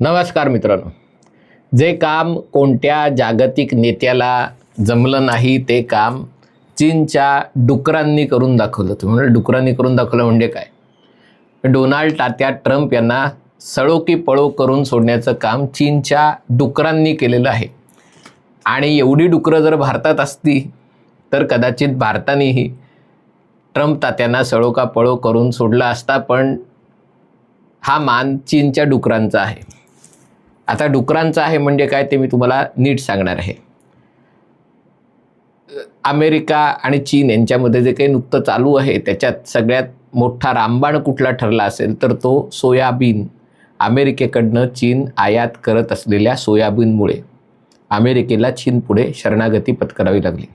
नमस्कार मित्रांनो. जे काम कोणत्या जागतिक नेत्याला जमलं नाही ते काम चीनच्या डुकरांनी करून दाखवलं. तुम्ही म्हणजे डुकरांनी करून दाखवलं म्हणजे काय? डोनाल्ड टात्या ट्रम्प यांना सळो की पळो करून सोडण्याचं काम चीनच्या डुकरांनी केलेलं आहे. आणि एवढी डुकरं जर भारतात असती तर कदाचित भारतानेही ट्रम्प तात्यांना सळोका पळो करून सोडला असता पण हा मान चीनच्या डुकरांचा आहे. आता डुकरांचा आहे म्हणजे काय ते मी तुम्हाला नीट सांगणार आहे. अमेरिका आणि चीन यांच्यामध्ये जे काही नुकतं चालू आहे त्याच्यात सगळ्यात मोठा रामबाण कुठला ठरला असेल तर तो सोयाबीन. अमेरिकेकडनं चीन आयात करत असलेल्या सोयाबीनमुळे अमेरिकेला चीन पुढे शरणागती पत्करावी लागली.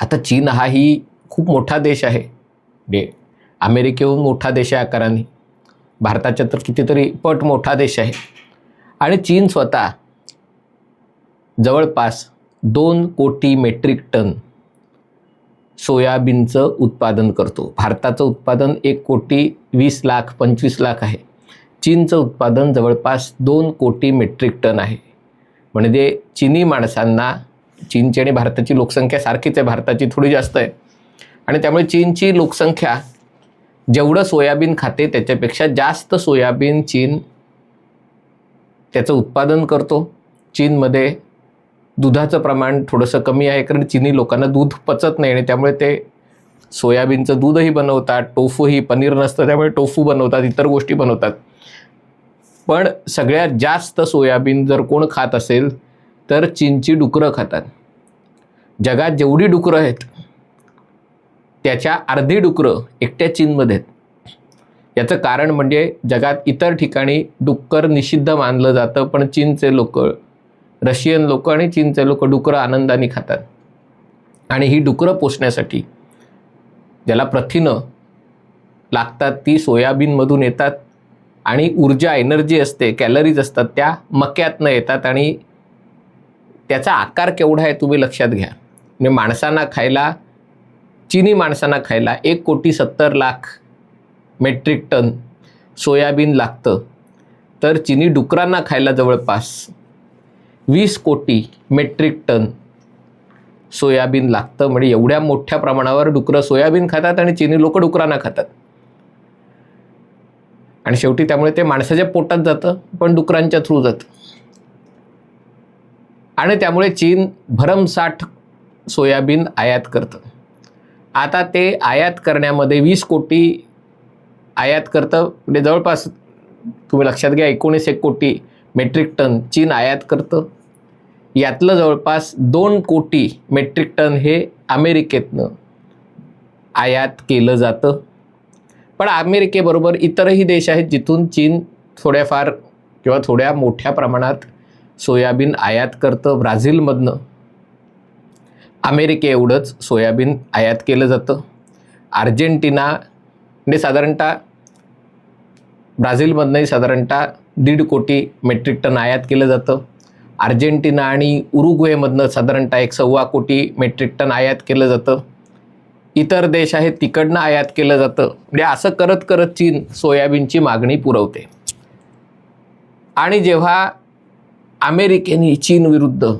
आता चीन हाही खूप मोठा देश आहे. म्हणजे अमेरिकेहून मोठा देश आहे आकाराने. भारताच्या तर कितीतरी पट मोठा देश आहे. आणि चीन स्वतः जवळपास दोन कोटी मेट्रिक टन सोयाबीनचं उत्पादन करतो. भारताचं उत्पादन एक कोटी वीस लाख पंचवीस लाख आहे. चीनचं उत्पादन जवळपास दोन कोटी मेट्रिक टन आहे. म्हणजे चिनी माणसांना चीनची आणि भारताची लोकसंख्या सारखीच आहे भारताची थोडी जास्त आहे. आणि त्यामुळे चीनची लोकसंख्या जेवढं सोयाबीन खाते त्याच्यापेक्षा जास्त सोयाबीन चीन त्याचं उत्पादन करतो. चीनमध्ये दुधाचं प्रमाण थोडंसं कमी आहे कारण चिनी लोकांना दूध पचत नाही आणि त्यामुळे ते सोयाबीनचं दूधही बनवतात टोफूही पनीर नसतं त्यामुळे टोफू बनवतात इतर गोष्टी बनवतात. पण सगळ्यात जास्त सोयाबीन जर कोण खात असेल तर चीनची डुकरं खातात. जगात जेवढी डुकरं आहेत त्याच्या अर्धी डुकरं एकट्या चीनमध्ये आहेत. याचं कारण म्हणजे जगात इतर ठिकाणी डुक्कर निषिद्ध मानलं जातं पण चीनचे लोक रशियन लोक आणि चीनचे लोक डुकरं आनंदाने खातात. आणि ही डुकरं पोसण्यासाठी ज्याला प्रथिनं लागतात ती सोयाबीनमधून येतात आणि ऊर्जा एनर्जी असते कॅलरीज असतात त्या मक्यातनं येतात आणि त्याचा आकार केवढा आहे तुम्ही लक्षात घ्या. म्हणजे माणसांना खायला चिनी माणसांना खायला एक कोटी सत्तर लाख मेट्रिक टन सोयाबीन लागतं. तर चिनी डुकरांना खायला जवळपास वीस कोटी मेट्रिक टन सोयाबीन लागतं. म्हणजे एवढ्या मोठ्या प्रमाणावर डुकरं सोयाबीन खातात आणि चिनी लोक डुकरांना खातात. आणि शेवटी त्यामुळे ते माणसाच्या पोटात जातं पण डुकरांच्या थ्रू जातं. आणि त्यामुळे चीन भरमसाठ सोयाबीन आयात करतं. आता ते आयात करण्यामध्ये वीस कोटी आयात करतं. म्हणजे जवळपास तुम्ही लक्षात घ्या एकोणीस एक कोटी मेट्रिक टन चीन आयात करतं. यातलं जवळपास दोन कोटी मेट्रिक टन हे अमेरिकेतनं आयात केलं जातं. पण अमेरिकेबरोबर इतरही देश आहेत जिथून चीन थोड्याफार किंवा थोड्या मोठ्या प्रमाणात सोयाबीन आयात करतं ब्राझीलमधनं. अमेरिके एवढंच सोयाबीन आयात केलं जातं. अर्जेंटिना म्हणजे साधारणतः ब्राझीलमधनंही साधारणतः दीड कोटी मेट्रिक टन आयात केलं जातं. अर्जेंटिना आणि उरुग्वेमधनं साधारणतः एक सव्वा कोटी मेट्रिक टन आयात केलं जातं. इतर देश आहेत तिकडनं आयात केलं जातं. म्हणजे असं करत करत चीन सोयाबीनची मागणी पुरवते. आणि जेव्हा अमेरिकेने चीन विरुद्ध.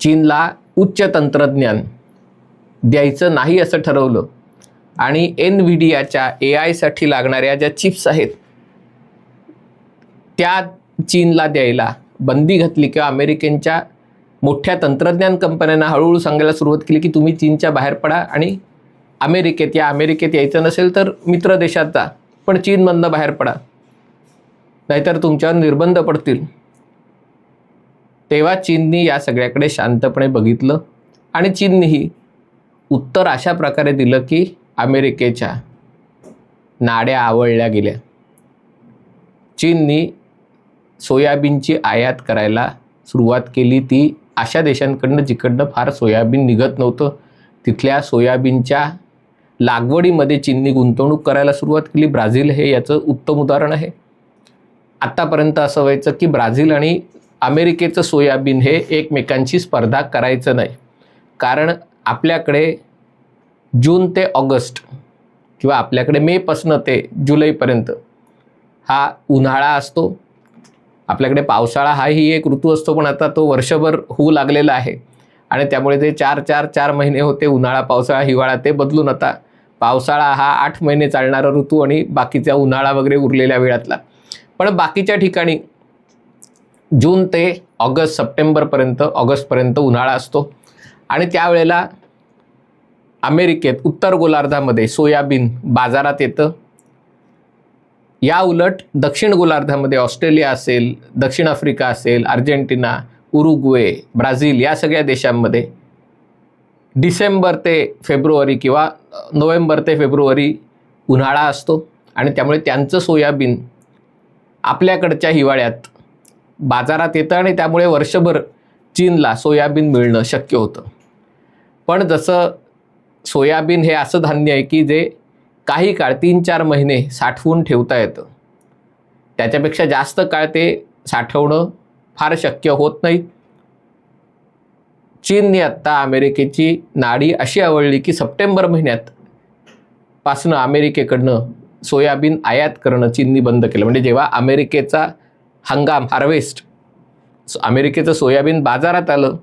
चीनला उच्च तंत्रज्ञान द्यायचं नाही असं ठरवलं. आणि एन व्हिडियाच्या ए आयसाठी लागणाऱ्या ज्या चिप्स आहेत त्या चीनला द्यायला बंदी घातली किंवा अमेरिकेच्या मोठ्या तंत्रज्ञान कंपन्यांना हळूहळू सांगायला सुरुवात केली की तुम्ही चीनच्या बाहेर पडा आणि अमेरिकेत या अमेरिकेत यायचं नसेल तर मित्र देशात जा पण चीनमधनं बाहेर पडा. नाहीतर तुमच्यावर निर्बंध पडतील. तेव्हा चीननी या सगळ्याकडे शांतपणे बघितलं आणि चीननीही उत्तर अशा प्रकारे दिलं की अमेरिकेच्या नाड्या आवळल्या गेल्या. चीननी सोयाबीनची आयात करायला सुरुवात केली ती अशा देशांकडनं जिकडनं फार सोयाबीन निघत नव्हतं. तिथल्या सोयाबीनच्या लागवडीमध्ये चीननी गुंतवणूक करायला सुरुवात केली. ब्राझील हे याचं उत्तम उदाहरण आहे. आत्तापर्यंत असं व्हायचं की ब्राझील आणि अमेरिकेचं सोयाबीन हे एकमेकांची स्पर्धा करायचं नाही. कारण आपल्याकडे जून ते ऑगस्ट किंवा आपल्याकडे मेपासनं ते जुलैपर्यंत हा उन्हाळा असतो. आपल्याकडे पावसाळा हाही एक ऋतू असतो पण आता तो वर्षभर होऊ लागलेला आहे. आणि त्यामुळे ते चार चार चार महिने होते उन्हाळा पावसाळा हिवाळा ते बदलून आता पावसाळा हा आठ महिने चालणारा ऋतू आणि बाकीचा उन्हाळा वगैरे उरलेल्या वेळातला. पण बाकीच्या ठिकाणी जून ते ऑगस्ट सप्टेंबरपर्यंत ऑगस्टपर्यंत उन्हाळा असतो. आणि त्यावेळेला अमेरिकेत उत्तर गोलार्धामध्ये सोयाबीन बाजारात येतं. या उलट दक्षिण गोलार्धामध्ये ऑस्ट्रेलिया असेल दक्षिण आफ्रिका असेल अर्जेंटिना उरुग्वे ब्राझील या सगळ्या देशांमध्ये डिसेंबर ते फेब्रुवारी किंवा नोव्हेंबर ते फेब्रुवारी उन्हाळा असतो. आणि त्यामुळे त्यांचं सोयाबीन आपल्याकडच्या हिवाळ्यात बाजारात येतं आणि त्यामुळे वर्षभर चीनला सोयाबीन मिळणं शक्य होतं. पण जसं सोयाबीन हे असं धान्य आहे की जे काही काळ तीन चार महिने साठवून ठेवता येतं. त्याच्यापेक्षा जास्त काळ ते साठवणं फार शक्य होत नाही. चीनने आत्ता अमेरिकेची नाडी अशी आवडली की सप्टेंबर महिन्यात पासनं अमेरिकेकडनं सोयाबीन आयात करणं चीननी बंद केलं. म्हणजे जेव्हा अमेरिकेचा हंगाम हार्वेस्ट अमेरिकेचं सोयाबीन बाजारात आलं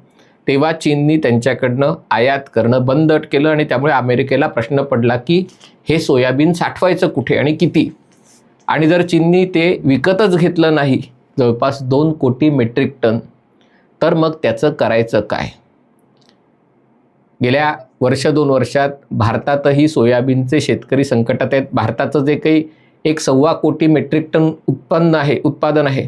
तेव्हा चीननी त्यांच्याकडनं आयात करणं बंद केलं आणि त्यामुळे अमेरिकेला प्रश्न पडला की हे सोयाबीन साठवायचं कुठे आणि किती? आणि जर चीननी ते विकतच घेतलं नाही जवळपास दोन कोटी मेट्रिक टन तर मग त्याचं करायचं काय? गेल्या वर्ष दोन वर्षात भारतातही सोयाबीनचे शेतकरी संकटात आहेत. भारताचं जे काही एक सव्वा कोटी मेट्रिक टन उत्पन्न आहे उत्पादन आहे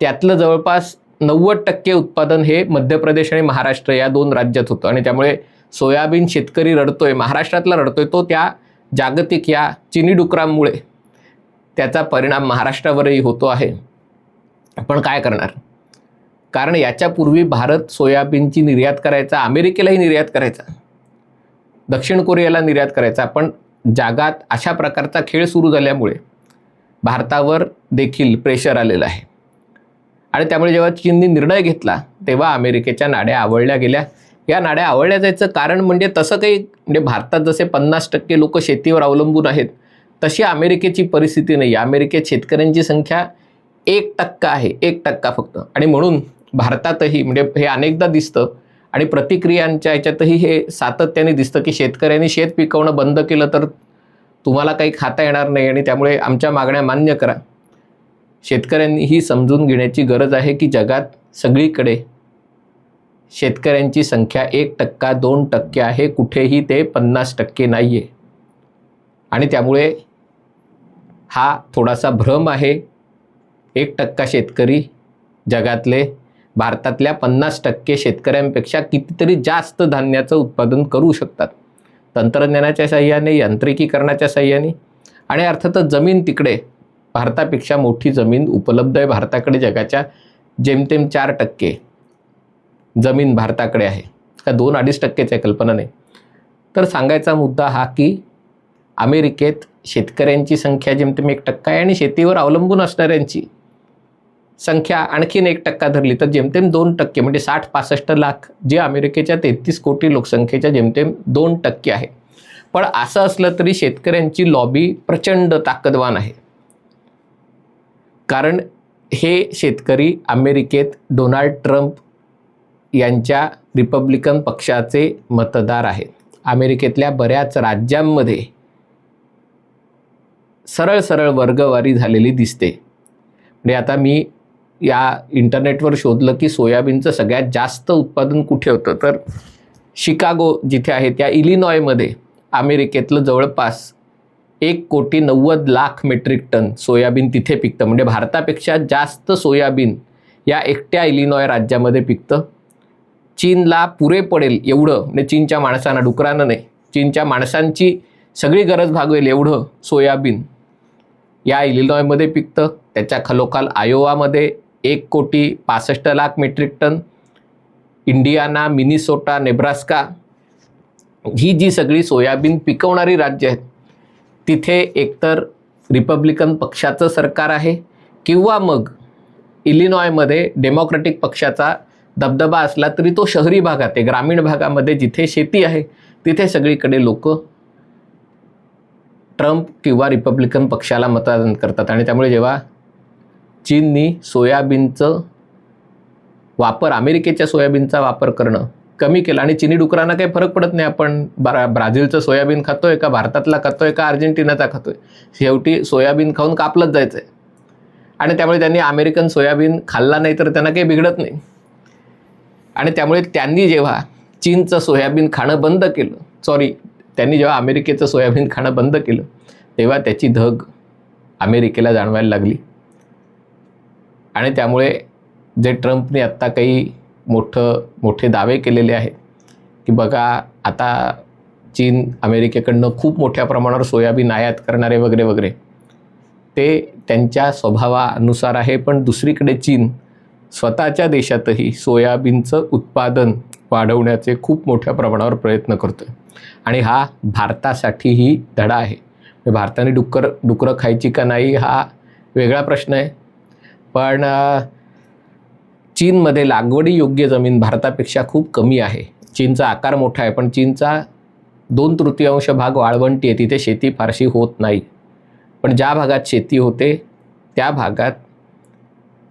त्यातलं जवळपास नव्वद टक्के उत्पादन हे मध्य प्रदेश आणि महाराष्ट्र या दोन राज्यात होतं. आणि त्यामुळे सोयाबीन शेतकरी रडतोय महाराष्ट्रातला रडतोय तो त्या जागतिक या चिनी डुकरांमुळे त्याचा परिणाम महाराष्ट्रावरही होतो आहे. पण काय करणार? कारण याच्यापूर्वी भारत सोयाबीनची निर्यात करायचा अमेरिकेलाही निर्यात करायचा दक्षिण कोरियाला निर्यात करायचा. पण जगात अशा प्रकारचा खेळ सुरू झाल्यामुळे भारतावर देखील प्रेशर आलेलं आहे. आणि त्यामुळे जेव्हा चीननी निर्णय घेतला तेव्हा अमेरिकेच्या नाड्या आवडल्या गेल्या. या नाड्या आवडल्या जायचं कारण म्हणजे तसं काही म्हणजे भारतात जसे पन्नास टक्के लोक शेतीवर अवलंबून आहेत तशी अमेरिकेची परिस्थिती नाही. अमेरिकेत शेतकऱ्यांची संख्या एक टक्का आहे एक टक्का फक्त. आणि म्हणून भारतातही म्हणजे हे अनेकदा दिसतं आणि प्रतिक्रियांच्या ह्याच्यातही हे सातत्याने दिसतं की शेतकऱ्यांनी शेत पिकवणं बंद केलं तर तुम्हाला काही खाता येणार नाही आणि त्यामुळे आमच्या मागण्या मान्य करा. शेतकऱ्यांनी ही समजून घेण्याची गरज आहे की जगात सगळीकडे शेतकऱ्यांची संख्या एक टक्का दोन टक्के आहे कुठेही ते पन्नास टक्के नाही आहे आणि त्यामुळे हा थोडासा भ्रम आहे. एक टक्का शेतकरी जगातले भारतातल्या पन्नास टक्के शेतकऱ्यांपेक्षा कितीतरी जास्त धान्याचं उत्पादन करू शकतात. तंत्रज्ञानाच्या साह्याने यांत्रिकीकरणाच्या साह्याने आणि अर्थातच जमीन तिकडे भारतापेक्षा मोठी जमीन उपलब्ध आहे भारताकडे जगाच्या जेमतेम चार टक्के जमीन भारताकडे आहे. का दोन अडीच टक्केच आहे कल्पना नाही. तर सांगायचा मुद्दा हा की अमेरिकेत शेतकऱ्यांची संख्या जेमतेम एक टक्का आहे आणि शेतीवर अवलंबून असणाऱ्यांची संख्या आणखीन एक टक्का धरली तर जेमतेम दोन टक्के म्हणजे साठ पासष्ट लाख जे अमेरिकेच्या तेहतीस कोटी लोकसंख्येच्या जेमतेम दोन टक्के आहे. पण असं असलं तरी शेतकऱ्यांची लॉबी प्रचंड ताकदवान आहे. कारण हे शेतकरी अमेरिकेत डोनाल्ड ट्रम्प यांच्या रिपब्लिकन पक्षाचे मतदार आहेत. अमेरिकेतल्या बऱ्याच राज्यांमध्ये सरळ सरळ वर्गवारी झालेली दिसते. म्हणजे आता मी या इंटरनेटवर शोधलं की सोयाबीनचं सगळ्यात जास्त उत्पादन कुठे होतं? तर शिकागो जिथे आहे त्या इलिनॉयमध्ये अमेरिकेतलं जवळपास एक कोटी नव्वद लाख मेट्रिक टन सोयाबीन तिथे पिकतं. म्हणजे भारतापेक्षा जास्त सोयाबीन या एकट्या इलिनॉय राज्यामध्ये पिकतं. चीनला पुरे पडेल एवढं म्हणजे चीनच्या माणसांना डुकरानं नाही चीनच्या माणसांची सगळी गरज भागवेल एवढं सोयाबीन या इलिनॉयमध्ये पिकतं. त्याच्या खालोखाल आयोवामध्ये एक कोटी पासष्ट lakh metric ton Indiana Minnesota Nebraska ही जी सगळी सोयाबीन पिकवणारी राज्य आहेत तिथे एकतर रिपब्लिकन पक्षाचं सरकार आहे किंवा मग इलिनॉयमध्ये डेमोक्रॅटिक पक्षाचा दबदबा असला तरी तो शहरी भागात आहे ग्रामीण भागामध्ये जिथे शेती आहे तिथे सगळीकडे लोक ट्रम्प किंवा रिपब्लिकन पक्षाला मतदान करतात. आणि त्यामुळे जेव्हा चीननी सोयाबीनचं वापर अमेरिकेच्या सोयाबीनचा वापर करणं कमी केलं. आणि चिनी डुकरांना काही फरक पडत नाही. आपण ब्रा ब्राझीलचं सोयाबीन खातोय का? भारतातला खातोय का? अर्जेंटिनाचा खातोय? शेवटी सोयाबीन खाऊन कापलंच जायचं आहे आणि त्यामुळे त्यांनी अमेरिकन सोयाबीन खाल्ला नाही तर त्यांना काही बिघडत नाही. आणि त्यामुळे त्यांनी जेव्हा चीनचं सोयाबीन खाणं बंद केलं सॉरी त्यांनी जेव्हा अमेरिकेचं सोयाबीन खाणं बंद केलं तेव्हा त्याची धग अमेरिकेला जाणवायला लागली. आणि त्यामुळे जे ट्रम्पने आत्ता काही मोठं मोठे दावे केलेले आहेत की बघा आता चीन अमेरिकेकडनं खूप मोठ्या प्रमाणावर सोयाबीन आयात करणारे वगैरे वगैरे. ते त्यांच्या स्वभावानुसार आहे पण दुसरीकडे चीन स्वतःच्या देशातही सोयाबीनचं उत्पादन वाढवण्याचे खूप मोठ्या प्रमाणावर प्रयत्न करतो आहे आणि हा भारतासाठीही धडा आहे. भारताने डुक्कर डुकरं खायची का नाही हा वेगळा प्रश्न आहे. पण चीनमध्ये लागवडी योग्य जमीन भारतापेक्षा खूप कमी आहे. चीनचा आकार मोठा आहे पण चीनचा दोन तृतीयांश भाग वाळवंटी आहे. तिथे शेती फारशी होत नाही. पण ज्या भागात शेती होते त्या भागात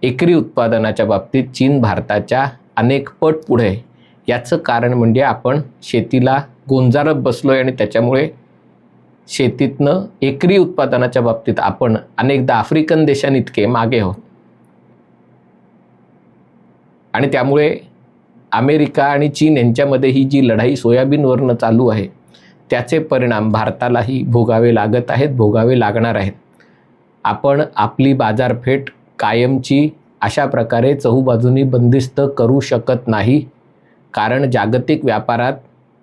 एकरी उत्पादनाच्या बाबतीत चीन भारताच्या अनेक पट पुढे याचं कारण म्हणजे आपण शेतीला गोंजारत बसलो आहे आणि त्याच्यामुळे शेतीतनं एकरी उत्पादनाच्या बाबतीत आपण अनेकदा आफ्रिकन देशांइतके मागे आहोत. आणि त्यामुळे अमेरिका आणि चीन यांच्यामध्ये ही जी लढाई सोयाबीनवरनं चालू आहे त्याचे परिणाम भारतालाही भोगावे लागत आहेत भोगावे लागणार आहेत. आपण आपली बाजारपेठ कायमची अशा प्रकारे चहूबाजूनी बंदिस्त करू शकत नाही कारण जागतिक व्यापारात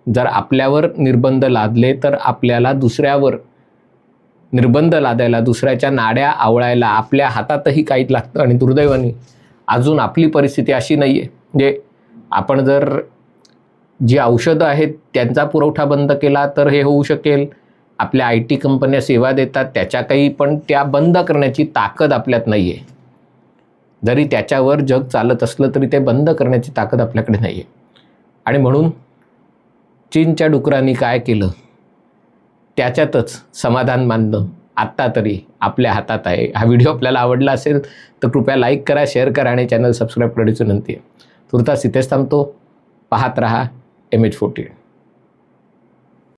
जर आपल्यावर निर्बंध लादले तर आपल्याला दुसऱ्यावर निर्बंध लादायला दुसऱ्याच्या नाड्या आवळायला आपल्या हातातही काही लागतं. आणि दुर्दैवाने अजून आपली परिस्थिती अशी नाही आहे म्हणजे आपण जर जी औषधं आहेत त्यांचा पुरवठा बंद केला तर हे होऊ शकेल. आपल्या आय टी कंपन्या सेवा देतात त्याच्या काही पण त्या बंद करण्याची ताकद आपल्यात नाही आहे जरी त्याच्यावर जग चालत असलं तरी ते बंद करण्याची ताकद आपल्याकडे नाही आहे आणि म्हणून चीनच्या डुकरांनी काय केलं? त्याच्यातच समाधान मानणं. आत्ता तरी आपल्या हातात आहे. हा व्हिडिओ आपल्याला आवडला असेल तर कृपया लाईक करा शेअर करा आणि चॅनल सबस्क्राईब करण्याची विनंती आहे. तुर्तास इथेच थांबतो. पाहत रहा एम एच फोर्टी